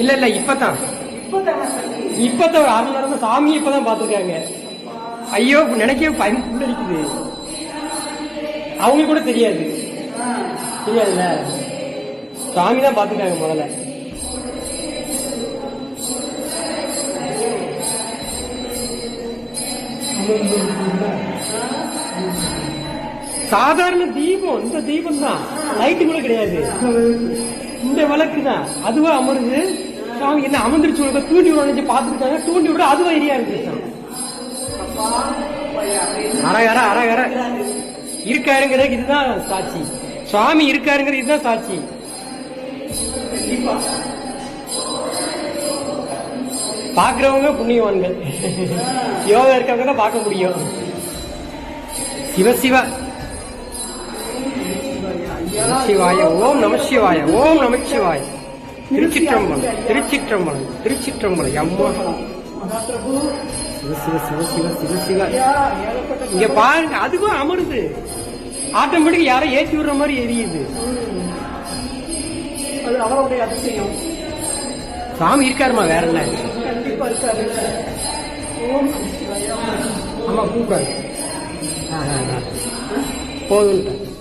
இல்ல இல்ல இப்பதான். இப்பதான் ஒரு அரை நேரமா சாமியை இப்பதான் பாத்துருக்காங்க ஐயோ நினைக்கவே பயம் புல்லடிக்குது அவங்களுக்கு கூட தெரியாது. தெரியாதுல்ல? சாமி தான் பாத்துருக்காங்க முதல்ல. சாதாரண தீபம் இந்த தீபம் தான் லைட்டு கூட கிடையாது. இந்த விளக்கு தான். அதுவா அமருது சாமி என்ன அமர்ந்துருச்சு உனக்கு? தூண்டி விட நினைச்சு பார்த்துருக்காங்க. தூண்டி விட அதுவா எரியா இருக்கு. அரகர அரகர இருக்காருங்கிறதுக்கு இதுதான் சாட்சி. சுவாமி இருக்காருங்கிறது இதுதான் சாட்சி. பாக்குறவங்க புண்ணியவான்கள். யோகா இருக்கவங்க தான் பார்க்க முடியும். சிவ சிவ. சிவாய. ஓம் நம சிவாய. ஓம் நம சிவாய. திருச்சிற்றம்பலம். திருச்சிற்றம்பலம். திருச்சிற்றம்பலம். அம்மா. சிவ சிவ சிவ சிவ சிவ சிவ. இங்க பாருங்க அதுவும் அமருது. ஆட்டோமேட்டிக் யாரை ஏற்றி விடுற மாதிரி எரியுது. அது அவருடைய அதிசயம். சாமி இருக்காருமா வேற என்ன? கண்டிப்பா இருக்காரு. ஆமா போதும்.